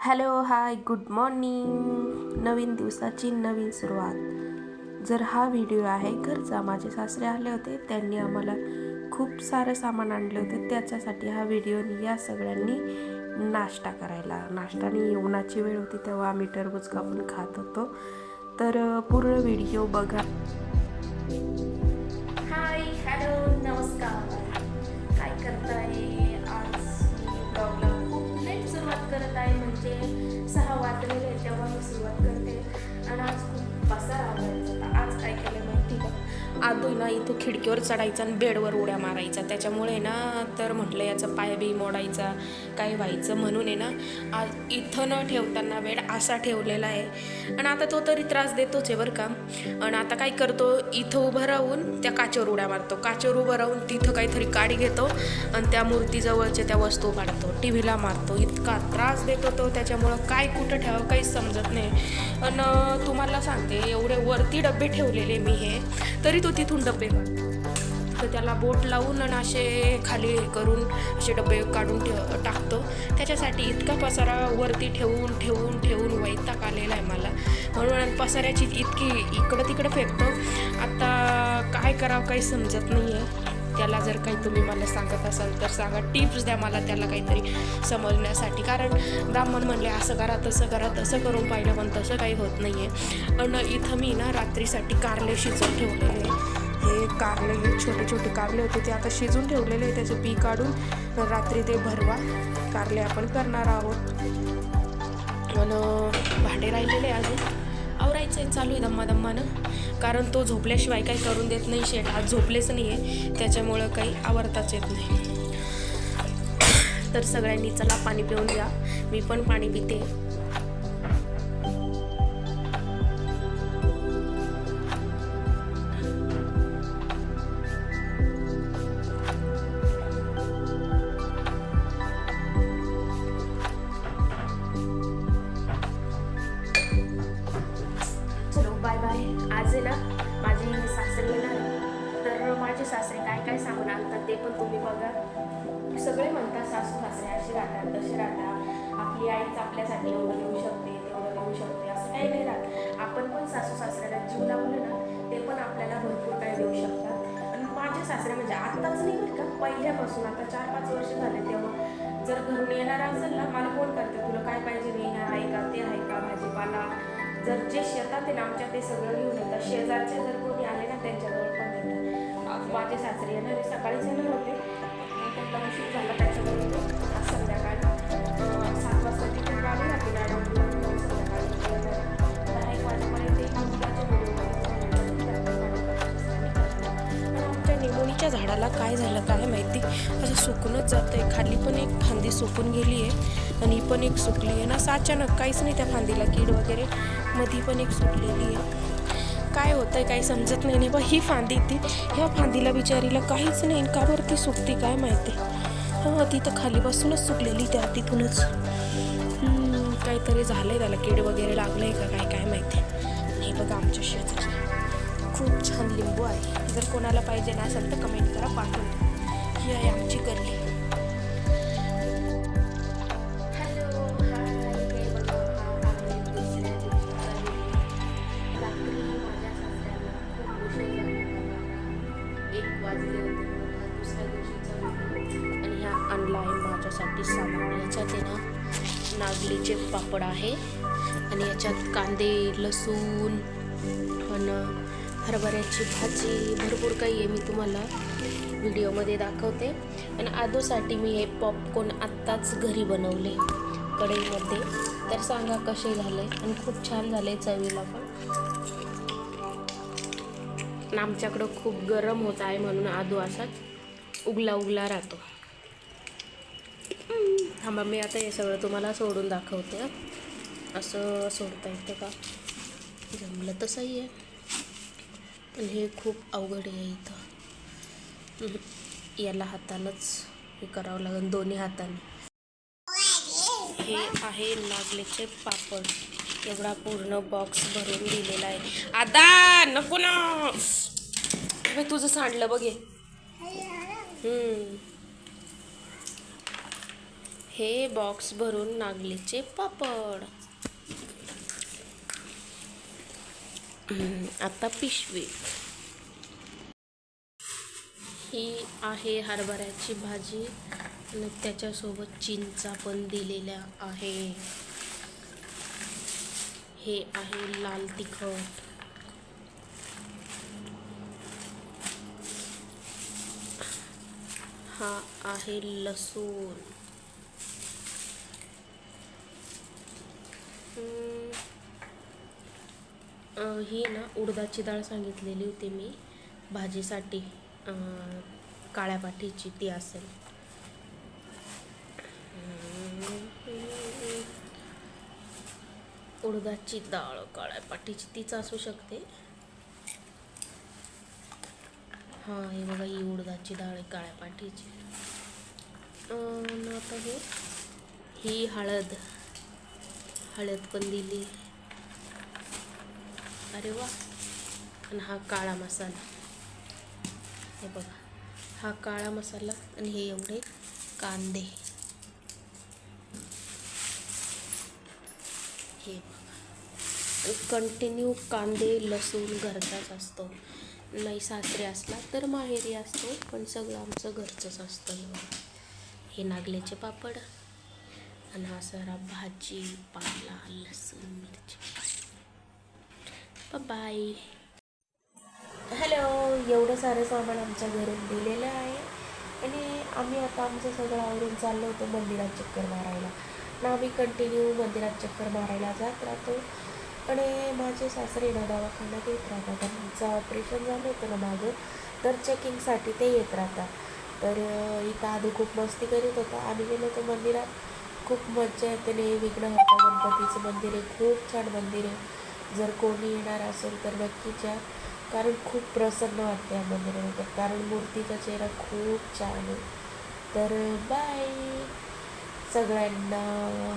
Hello hi good morning. नवीन दिवसाची नवीन सुरुवात. जर हा व्हिडिओ आहे घरचा माझे सासरे आले होते त्यांनी आम्हाला खूप सारं सामान आणले होते. त्याच्यासाठी हा व्हिडिओ या सगळ्यांनी नाश्ता करायला. नाश्ताने येवणाची वेळ होती तेव्हा आम्ही टरबूज कापून खात होतो. तर पूर्ण व्हिडिओ बघा. हाय हॅलो नमस्कार. आदू ना इथं खिडकीवर चढायचा आणि बेडवर उड्या मारायचा त्याच्यामुळे ना तर म्हटलं याचा पाय बी मोडायचा काय व्हायचं म्हणून आहे ना आज इथं न ठेवताना बेड असा ठेवलेला आहे. आणि आता तो तरी त्रास देतोच आहे बरं का. आणि आता काय करतो इथं उभं राहून त्या काचेवर उड्या मारतो. काचेवर उभं राहून तिथं काहीतरी काडी घेतो आणि त्या मूर्तीजवळच्या त्या वस्तू काढतो. टी व्हीला मारतो. इतका त्रास देतो तो त्याच्यामुळं काय कुठं ठेवावं काहीच समजत नाही. आणि तुम्हाला सांगते एवढे वरती डबे ठेवलेले मी हे तरी तो तिथून डबे तर त्याला बोट लावून आणि असे खाली करून असे डबे काढून ठेव टाकतो. त्याच्यासाठी इतका पसारा वरती ठेवून ठेवून ठेवून वैताग आलेला आहे मला. म्हणून पसाऱ्याची इतकी इकडं तिकडं फेकतो. आता काय करावं काही समजत नाही आहे त्याला जर काही तुम्ही मला सांगत असाल तर सांगा. टिप्स द्या मला त्याला काहीतरी समजण्यासाठी. कारण ब्राह्मण म्हणले असं करा तसं करा तसं करून पाहिलं पण तसं काही होत नाही आहे आणि इथं मी ना रात्रीसाठी कारले शिजवून ठेवलेले आहे. हे कारले हे छोटे छोटे कारले होते ते आता शिजून ठेवलेले आहे. त्याचं पी काढून रात्री ते भरवा. कारले आपण करणार आहोत. आणि भांडे राहिलेले अजून. आवरायचं आहे चालू आहे दम्मा दम्मानं. कारण तो झोपल्याशिवाय काही करून देत नाही शेट आज झोपलेच नाही आहे त्याच्यामुळं काही आवडताच येत नाही. तर सगळ्यांनी चला पाणी पिऊन द्या मी पण पाणी पिते. आज ना माझी म्हणजे सासरे येणार तर माझे सासरे काय काय सांगून आणतात ते पण तुम्ही बघा. सगळे म्हणतात सासू सासरे असे राहतात तसे राहतात. आपली आईच आपल्यासाठी एवढं देऊ शकते तेवढं देऊ शकते असं काही नाही राहत. आपण पण सासू सासऱ्याला जीव लावलं ना ते पण आपल्याला भरपूर काही देऊ शकतात. आणि माझे सासरे म्हणजे आत्ताच नाही बरं का पहिल्यापासून आता चार पाच वर्ष झाले तेव्हा. जर घरून येणार असेल जर जे शेतात आहे ना आमच्या ते सगळं घेऊन येतात. शेजारचे जर कोणी आले ना त्यांच्याजवळ पण येतात. माझे सासरे येणार आहे सकाळीच येणार होते. त्यांना उशीर झाला त्याच्यामुळे आज संध्याकाळी सात वाजता तिथे गाडी राहते गाडी संध्याकाळी दहा एक वाजेपर्यंत एका मुलाच्या पण आमच्या निमोनीच्या झाडाला काय झालं काय असं सुकूनच जातं आहे खाली पण एक फांदी सुकून गेली आहे आणि ही पण एक सुकली आहे. ना असं अचानक काहीच नाही त्या फांदीला कीड वगैरे मधी पण एक सुकलेली आहे. काय होतं आहे काही समजत नाही. नाही बा ही फांदी ती ह्या फांदीला बिचारीला काहीच नाही. का बरं ती सुकती काय माहिती? हां ती तर खाली बसूनच सुकलेली त्या तिथूनच. काहीतरी झालं आहे त्याला. कीड वगैरे लागलं आहे का काय काय माहिती? नाही बघा आमच्या शेजारी. खूप छान लिंबू आहे. जर कोणाला पाहिजे ना असेल तर कमेंट करा पाठवतो. ही आहे आमची गल्ली. हे. आणि ह्या आणला आहे माझ्यासाठी सामान. याच्यात आहे ना नागलीचे पापड आहे. आणि याच्यात कांदे लसूण आणि हरभऱ्याची भाजी भरपूर काही आहे मी तुम्हाला व्हिडिओमध्ये दाखवते. आणि आदूसाठी मी हे पॉपकॉर्न आत्ताच घरी बनवले कढईमध्ये. तर सांगा कसे झाले आणि खूप छान झाले चवीला पण. आमच्याकडं खूप गरम होत आहे म्हणून आदू असाच उगला उगला राहतो. थांबा मी आता हे सगळं तुम्हाला सोडून दाखवते. असं सोडता येतं का? जमलं तसंही आहे. पण हे खूप अवघड आहे इथं. याला हातानंच हे करावं लागेल दोन्ही हाताने. हे आहे नागलेचे पापड. एवढा पूर्ण बॉक्स भरून दिलेला आहे. आता नको ना. मी तुझं सांडलं बघे हम्म. हे बॉक्स भरून नागलेचे पापड. आता पिशवी. ही आहे हरभऱ्याची भाजी आणि त्याच्यासोबत चिंचा पण दिलेल्या आहे. हे आहे लाल तिखट. हा आहे लसूण. ही ना उडदाची डाळ सांगितलेली होती मी. भाजीसाठी काळ्या पाठीची ती असेल. उडदाची डाळ काळ्या पाठीची तीच असू शकते. हां हे बघा ही उडदाची डाळ आहे काळ्या पाठीची. आता हे ही हळद. हळद पण दिली. अरे वा. आणि हा काळा मसाला. हे बघा. हा काळा मसाला आणि हे एवढे कांदे. हे बघा. कंटिन्यू कांदे लसूण घरचाच असतो. नाही सासरे असला तर माहेरी असतो पण सगळं आमचं घरचंच असतं हे हे नागल्याचे पापड. आणि हा सारा भाजी पाला लसूण मिरची. बाय हॅलो एवढं सारं सामान आमच्या घरून दिलेलं आहे. आणि आम्ही आता आमचं सगळं आवरून चाललो होतो मंदिरात चक्कर मारायला. ना आम्ही कंटिन्यू मंदिरात चक्कर मारायला जात राहतो. आणि माझे सासरे ना दवाखान्यात येत राहतात. त्यांचं ऑपरेशन झालं होतं ना मागं. तर चेकिंगसाठी ते येत राहतात. तर इथं आधी खूप मस्ती करीत होता. आम्ही गेलो होतो मंदिरात. खूप मज्जा येते. आणि विघ्नहर्ता गणपतीचं मंदिर आहे. खूप छान मंदिर आहे. जर कोणी येणार असेल तर नक्कीच या कारण खूप प्रसन्न वाटते या मंदिरानंतर कारण मूर्तीचा चेहरा खूप छान आहे. तर बाय सगळ्यांना.